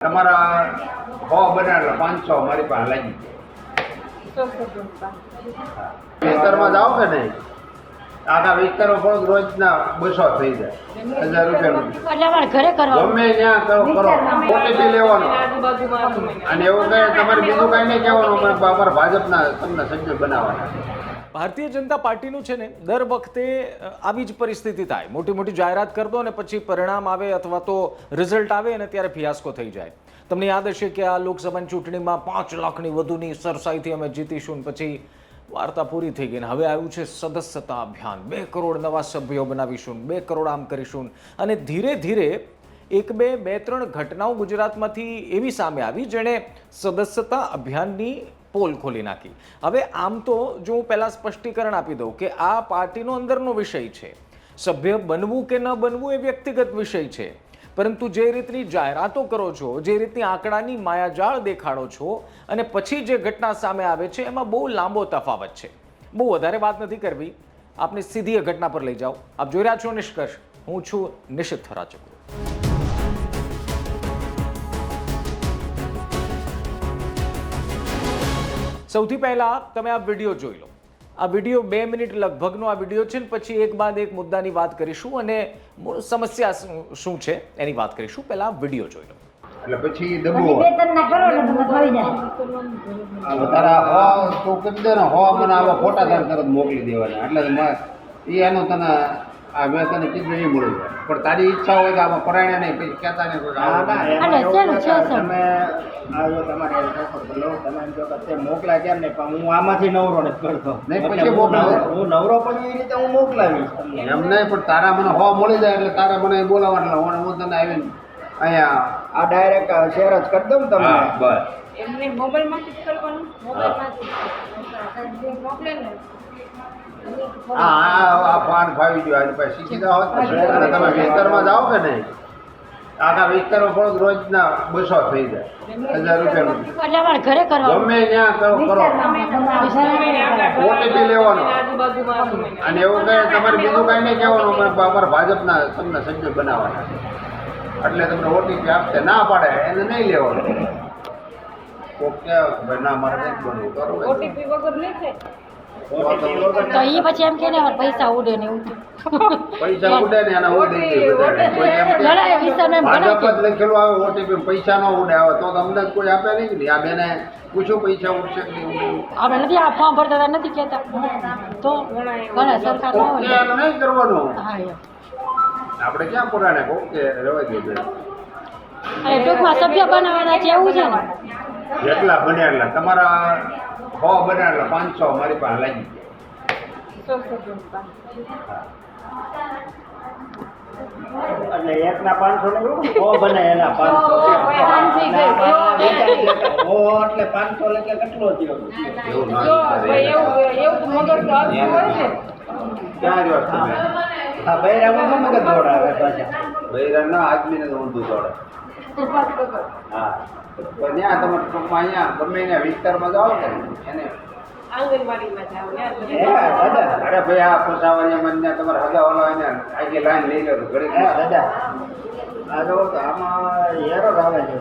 તમારા હો બનાવેલા પાંચસો મારી પાસે લાગી વિસ્તારમાં જાઓ કે નહીં? આખા વિસ્તારો પણ રોજના બસો થઈ જાય. હજાર રૂપિયાનું. એટલે અમારે ઘરે કરવાનું. ગમે ત્યાં કરો કરો. ઓટીપી લેવાનો. અને એવું કહે તમારે બીજું કાંઈ નહીં કહેવાનું અમારા ભાજપના તમને સભ્ય બનાવવાના. ભારતીય જનતા પાર્ટીનું છે ને દર વખતે આવી જ પરિસ્થિતિ થાય. મોટી મોટી જાહેરાત કરી દો અને પછી પરિણામ આવે અથવા તો રિઝલ્ટ આવે અને ત્યારે ફિયાસ્કો થઈ જાય. તમને યાદ હશે કે આ લોકસભાની ચૂંટણીમાં પાંચ લાખની વધુની સરસાઈથી અમે જીતીશું પછી વાર્તા પૂરી થઈ ગઈ ને હવે આવ્યું છે સદસ્યતા અભિયાન. બે કરોડ નવા સભ્યો બનાવીશું, બે કરોડ આમ કરીશું. અને ધીરે ધીરે એક બે બે ત્રણ ઘટનાઓ ગુજરાતમાંથી એવી સામે આવી જેણે સદસ્યતા અભિયાનની પોલ ખોલી નાખી. હવે આમ તો જો હું પહેલાં સ્પષ્ટીકરણ આપી દઉં કે આ પાર્ટીનો અંદરનો વિષય છે. સભ્ય બનવું કે ન બનવું એ વ્યક્તિગત વિષય છે. પરંતુ જે રીતની જાહેરાતો કરો છો, જે રીતની આંકડાની માયાજાળ દેખાડો છો અને પછી જે ઘટના સામે આવે છે, એમાં બહુ લાંબો તફાવત છે. બહુ વધારે વાત નથી કરવી. આપને સીધી એ ઘટના પર લઈ જાઓ. આપ જોઈ રહ્યા છો નિષ્કર્ષ. હું છું નિશિત થરાચકુ. સૌથી પહેલા તમે આ વીડિયો જોઈ લો. આ વીડિયો બે મિનિટ લગભગનો આ વીડિયો છે ને પછી એક બાદ એક મુદ્દાની વાત કરીશું અને મૂળ સમસ્યા શું- છે એની વાત કરીશું. પહેલા વીડિયો જોઈ લો. એટલે પછી પછી દબવું બે ત્રણ ના કરો ને તમે થઈ જાય હવે તારા હો તું કરી દે ને હો મને આવા ફોટા તારે તરત મોકલી દેવાના. એટલે એ એનું તને આ મેં તને કીધું નહીં મળી જાય પણ તારી ઈચ્છા હોય કે આમાં પરાયણે નહીં પછી કહેતા નહીં ના, ના? તમે આવ્યો તમારી બોલો, તમે એમ કહો કે મોકલા કેમ નહીં? પણ હું આમાંથી નવરો નથી કરતો. નહીં, પછી નવરો- હું નવરો પણ એ રીતે હું મોકલાવીશ એમ નહીં પણ તારા મને હો મળી જાય એટલે તારા મને બોલાવવા એટલે હું હું તને આવીને અહીંયા આ ડાયરેક્ટ શેર જ કરી દઉં ને તમને બસ. એમને મોબાઈલમાંથી જ કરવાનું? મોબાઈલમાંથી મોકલે ને હા આ આ પાન ફાવી ગયો આજે પછી શીખી જાઓ અને તમે વિસ્તારમાં જાઓ કે નહીં? આખા વિસ્તારમાં પણ રોજના બસો થઈ જાય. હજાર રૂપિયાનું. ઘરે ગમે ત્યાં કરો કરો. ઓટીપી લેવાનો. અને એવું કહે તમારે બીજું કાંઈ નહીં કહેવાનું અમે અમારા ભાજપના તમને સભ્ય બનાવવાના એટલે તમને ઓટીપી આપશે. ના પાડે એને નહીં લેવાનું. કોક કે ભાઈ ના મારે બનવું. બરોબર ઓટીપી વગર નહીં થાય. તો એ પછી એમ કે ને પૈસા ઉડે ને એવું. પૈસા ઉડે ને એના હું દઈ દઈએ બધાને. કોઈ એમ કે ઘણા વિસ્તારમાં ભાજપ જ લખેલું આવે ઓટીપી પૈસા ન ઉડે આવે. તો તમને કોઈ આપે નહીં ને. આ બેને પૈસા ઉડશે કે નહીં આપણે નથી આ ફોર્મ ભરતા નથી કહેતા. તો ઘણા સરકાર નહીં કરવાનું. આપણે ક્યાં પુરાણે કે દઈએ ટૂંકમાં સભ્ય બનાવવાના છે એવું છે ને? જેટલા બને એટલા તમારા હો બને એટલા પાંચસો મારી પાસે લાગી એટલે એકના પાંચસો ને સો બને એના પાંચસો. સો, સો, એટલે સો પાંચસો એટલે કેટલો થયો? એવું એવું હા બૈરામાં શું મગજ દોડાવે પાછા. બૈરાના આદમીને તો ઊંધું દોડે હા. ત્યાં તમે ટૂંકમાં અહીંયા ગમે ત્યાં વિસ્તારમાં જાઓ ને એને. આંગણવાડીમાં જાવ હે, ત્યાં દાદા અરે ભાઈ આ ખોસાવાળીમાં ત્યાં તમારે હગાવાળો એને આગી લાઈન લઈ લો તો દાદા. આ જો આમાં એરર આવે છે.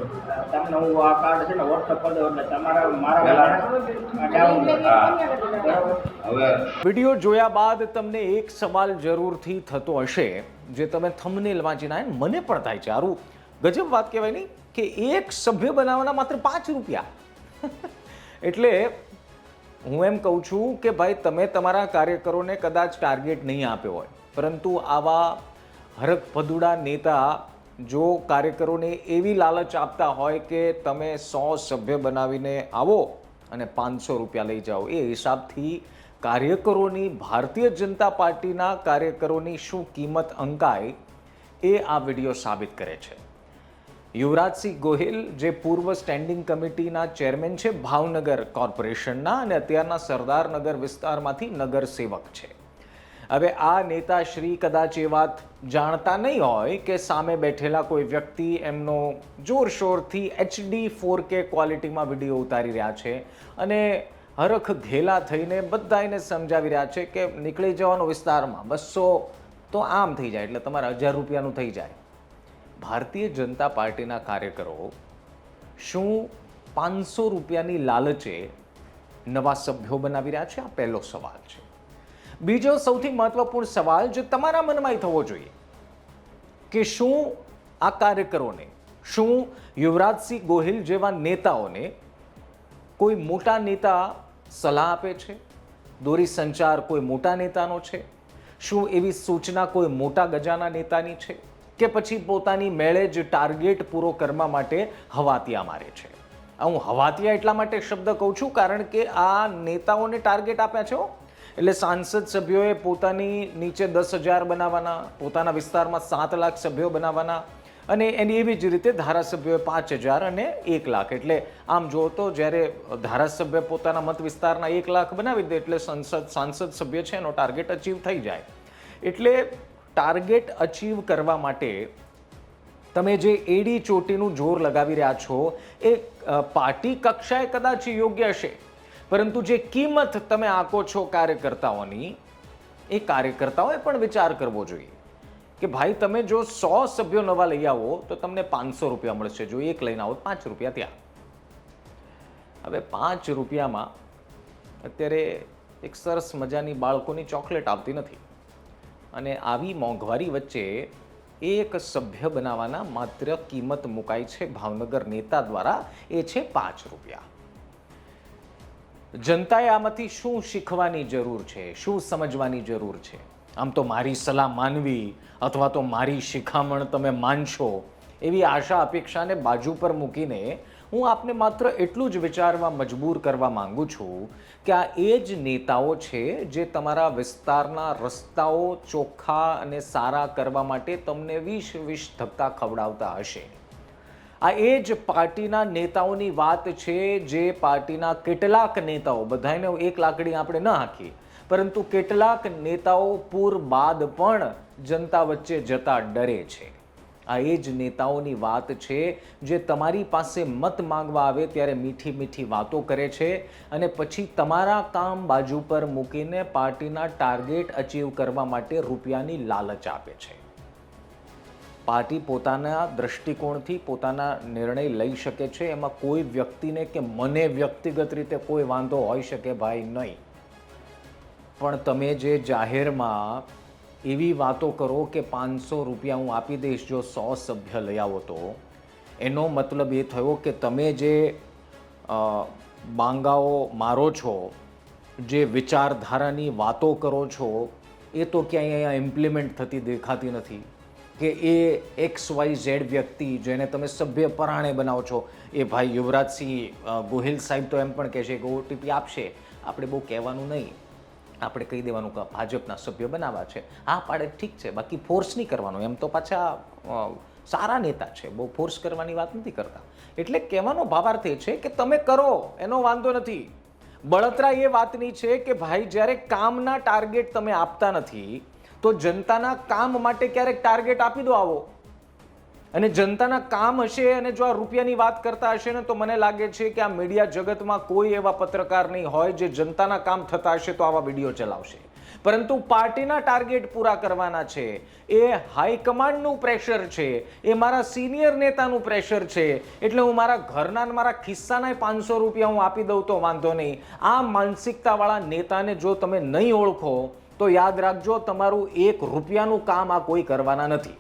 તમને હું આ કાર્ડ છે ને વોટ્સઅપ કરી દઉં એટલે તમારા મારા પેલા. આ ડાઉનલોડ. હા. બરાબર હવે વીડિયો જોયા બાદ તમને એક સવાલ જરૂરથી થતો હશે જે તમે થંબનેલ વાંચીને મને પણ થાય છે. આરું ગજબ વાત કહેવાય નહીં. કે એક સભ્ય બનાવવાના માત્ર પાંચ રૂપિયા. એટલે હું એમ કહું છું કે ભાઈ, તમે તમારા કાર્યકરોને કદાચ ટાર્ગેટ નહીં આપ્યો હોય, પરંતુ આવા હરકભદુડા નેતા જો કાર્યકરોને એવી લાલચ આપતા હોય કે તમે સો સભ્ય બનાવીને આવો અને પાંચસો રૂપિયા લઈ જાઓ, એ હિસાબથી કાર્યકરોની ભારતીય જનતા પાર્ટીના કાર્યકરોની શું કિંમત અંકાય એ આ વીડિયો સાબિત કરે છે. યુવરાજસિંહ ગોહિલ, જે પૂર્વ સ્ટેન્ડિંગ કમિટીના ચેરમેન છે, ભાવનગર કોર્પોરેશનના અને અત્યારના સરદારનગર વિસ્તારમાંથી નગર સેવક છે. હવે આ નેતાશ્રી કદાચ એ વાત જાણતા નહીં હોય કે સામે બેઠેલા કોઈ વ્યક્તિ એમનો જોરશોરથી એચડી ફોર કે ક્વોલિટીમાં વીડિયો ઉતારી રહ્યા છે અને હરખ ઘેલા થઈને બધા એને સમજાવી રહ્યા છે કે નીકળી જવાનો વિસ્તારમાં બસો તો આમ થઈ જાય, એટલે તમારે હજાર રૂપિયાનું થઈ જાય. ભારતીય જનતા પાર્ટીના કાર્યકરો શું પાંચસો રૂપિયાની લાલચે નવા સભ્યો બનાવી રહ્યા છે? આ પહેલો સવાલ છે. બીજો સૌથી મહત્વપૂર્ણ સવાલ જે તમારા મનમાં થવો જોઈએ કે શું આ કાર્યકરોને, શું યુવરાજસિંહ ગોહિલ જેવા નેતાઓને કોઈ મોટા નેતા સલાહ આપે છે? દોરી સંચાર કોઈ મોટા નેતાનો છે? શું એવી સૂચના કોઈ મોટા ગજાના નેતાની છે? કે પછી પોતાની મેળે જ ટાર્ગેટ પૂરો કરવા માટે હવાતિયા મારે છે. હું હવાતિયા એટલા માટે શબ્દ કહું છું કારણ કે આ નેતાઓને ટાર્ગેટ આપ્યા છે એટલે સાંસદ સભ્યોએ પોતાની નીચે દસ હજાર બનાવવાના, પોતાના વિસ્તારમાં સાત લાખ સભ્યો બનાવવાના અને એની એવી જ રીતે ધારાસભ્યોએ પાંચ હજાર અને એક લાખ. એટલે આમ જો તો જ્યારે ધારાસભ્ય પોતાના મત વિસ્તારના એક લાખ બનાવી દે એટલે સંસદ, સાંસદ સભ્ય છે એનો ટાર્ગેટ અચીવ થઈ જાય. એટલે ટાર્ગેટ અચીવ કરવા માટે તમે જે એડી ચોટીનું જોર લગાવી રહ્યા છો, એ પાર્ટી કક્ષાએ કદાચ યોગ્ય હશે. પરંતુ જે કિંમત તમે આંકો છો કાર્યકર્તાઓની, એ કાર્યકર્તાઓએ પણ વિચાર કરવો જોઈએ. કે ભાઈ, તમે જો સો સભ્યો નવા લઈ આવો, તો તમને પાંચસો રૂપિયા મળશે. જો એક લઈને આવો પાંચ રૂપિયા ત્યાં. હવે પાંચ રૂપિયામાં અત્યારે એક સરસ મજાની બાળકોની ચોકલેટ આવતી નથી. અને આવી મોંઘવારી વચ્ચે એક સભ્ય બનાવવાના માત્ર કિંમત મુકાઈ છે ભાવનગર નેતા દ્વારા, એ છે પાંચ રૂપિયા. જનતાએ આમાંથી શું શીખવાની જરૂર છે? શું સમજવાની જરૂર છે? આમ તો મારી સલાહ માનવી અથવા તો મારી શિખામણ તમે માનશો એવી આશા અપેક્ષાને બાજુ પર મૂકીને હું આપને માત્ર એટલું જ વિચારવા મજબૂર કરવા માંગુ છું કે આ એ જ નેતાઓ છે જે તમારા વિસ્તારના રસ્તાઓ ચોખ્ખા અને સારા કરવા માટે તમને વીસ વીસ ધક્કા ખવડાવતા હશે. આ એ જ પાર્ટીના નેતાઓની વાત છે જે પાર્ટીના કેટલાક નેતાઓ બધાને એક લાકડી આપણે ન હાંકીએ, પરંતુ કેટલાક નેતાઓ પૂર બાદ પણ જનતા વચ્ચે જતા ડરે છે. આ એ જ નેતાઓની વાત છે જે તમારી પાસે મત માંગવા આવે ત્યારે મીઠી મીઠી વાતો કરે છે અને પછી તમારા કામ બાજુ પર મૂકીને પાર્ટીના ટાર્ગેટ અચીવ કરવા માટે રૂપિયાની લાલચ આપે છે. પાર્ટી પોતાના દ્રષ્ટિકોણથી પોતાના નિર્ણય લઈ શકે છે. એમાં કોઈ વ્યક્તિને કે મને વ્યક્તિગત રીતે કોઈ વાંધો હોઈ શકે ભાઈ નહીં. પણ તમે જે જાહેરમાં એવી વાતો કરો કે પાંચસો રૂપિયા હું આપી દઈશ જો સો સભ્ય લઈ આવો તો. એનો મતલબ એ થયો કે તમે જે બાંગાઓ મારો છો, જે વિચારધારાની વાતો કરો છો, એ તો ક્યાંય અહીંયા ઇમ્પ્લિમેન્ટ થતી દેખાતી નથી. કે એ એક્સ વાય ઝેડ વ્યક્તિ જેને તમે સભ્ય પરાણે બનાવો છો, એ ભાઈ યુવરાજસિંહ ગોહિલ સાહેબ તો એમ પણ કહેશે કે ઓટીપી આપશે. આપણે બહુ કહેવાનું નહીં. આપણે કહી દેવાનું કે ભાજપના સભ્ય બનાવવા છે. હા પાડે ઠીક છે, બાકી ફોર્સ નહીં કરવાનું. એમ તો પાછા સારા નેતા છે. બહુ ફોર્સ કરવાની વાત નથી કરતા. એટલે કહેવાનો ભાવાર્થ એ છે કે તમે કરો, એનો વાંધો નથી. બળતરા એ વાતની છે કે ભાઈ, જ્યારે કામના ટાર્ગેટ તમે આપતા નથી, તો જનતાના કામ માટે ક્યારેક ટાર્ગેટ આપી દો આવો. અને જનતાના કામ હશે અને જો આ રૂપિયાની વાત કરતા હશે ને, તો મને લાગે છે કે આ મીડિયા જગતમાં કોઈ એવા પત્રકાર નહીં હોય જે જનતાના કામ થતા હશે તો આવા વીડિયો ચલાવશે. પરંતુ પાર્ટીના ટાર્ગેટ પૂરા કરવાના છે. એ હાઈકમાન્ડનું પ્રેશર છે. એ મારા સિનિયર નેતાનું પ્રેશર છે. એટલે હું મારા ઘરના મારા ખિસ્સાના પાંચસો રૂપિયા હું આપી દઉં તો વાંધો નહીં. આ માનસિકતાવાળા નેતાને જો તમે નહીં ઓળખો, તો યાદ રાખજો, તમારું એક રૂપિયાનું કામ આ કોઈ કરવાના નથી.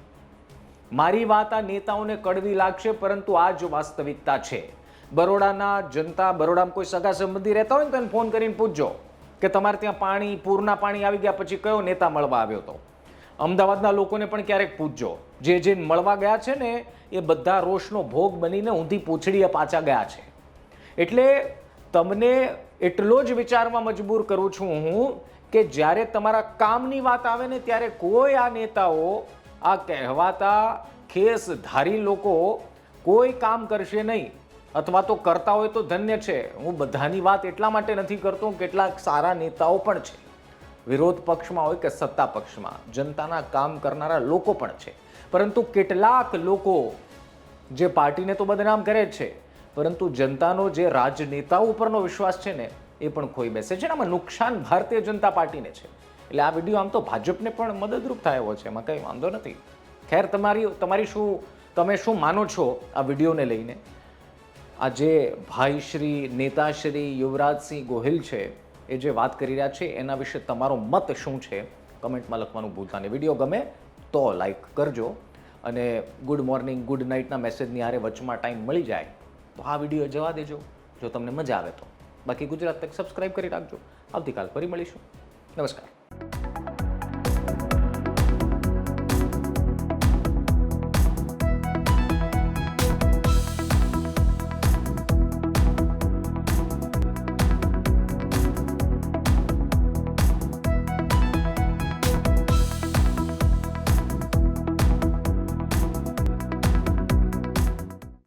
મારી વાત આ નેતાઓને કડવી લાગશે, પરંતુ આ જ વાસ્તવિકતા છે. બરોડાના જનતા, બરોડામાં કોઈ સગા સંબંધી રહેતા હોય ને તો એને ફોન કરીને પૂછજો કે તમારે ત્યાં પાણી, પૂરના પાણી આવી ગયા પછી કયો નેતા મળવા આવ્યો હતો? અમદાવાદના લોકોને પણ ક્યારેક પૂછજો. જે જે મળવા ગયા છે ને, એ બધા રોષનો ભોગ બનીને ઊંધી પૂછડીએ પાછા ગયા છે. એટલે તમને એટલો જ વિચારવા મજબૂર કરું છું હું કે જ્યારે તમારા કામની વાત આવે ને, ત્યારે કોઈ આ નેતાઓ આ કહેવાતા ખેસધારી લોકો કોઈ કામ કરશે નહીં, અથવા તો કરતા હોય તો ધન્ય છે. હું બધાની વાત એટલા માટે નથી કરતો કેટલાક સારા નેતાઓ પણ છે. વિરોધ પક્ષમાં હોય કે સત્તા પક્ષમાં, જનતાના કામ કરનારા લોકો પણ છે. પરંતુ કેટલાક લોકો જે પાર્ટીને તો બદનામ કરે છે, પરંતુ જનતાનો જે રાજનેતાઓ ઉપરનો વિશ્વાસ છે ને, એ પણ ખોઈ બેસે છે આમાં નુકસાન ભારતીય જનતા પાર્ટીને છે. એટલે આ વીડિયો આમ તો ભાજપને પણ મદદરૂપ થાય છે, એમાં કંઈ વાંધો નથી. ખેર, તમારી તમારી શું, તમે શું માનો છો આ વિડીયોને લઈને? આ જે ભાઈ શ્રી નેતાશ્રી યુવરાજસિંહ ગોહિલ છે, એ જે વાત કરી રહ્યા છે, એના વિશે તમારો મત શું છે? કમેન્ટમાં લખવાનું ભૂલતા નહીં. વીડિયો ગમે તો લાઈક કરજો અને ગુડ મોર્નિંગ, ગુડ નાઇટના મેસેજની હારે વચમાં ટાઈમ મળી જાય તો આ વીડિયો જવા દેજો. જો તમને મજા આવે તો. બાકી ગુજરાત તક સબસ્ક્રાઈબ કરી રાખજો. આવતીકાલ ફરી મળીશું. નમસ્કાર. you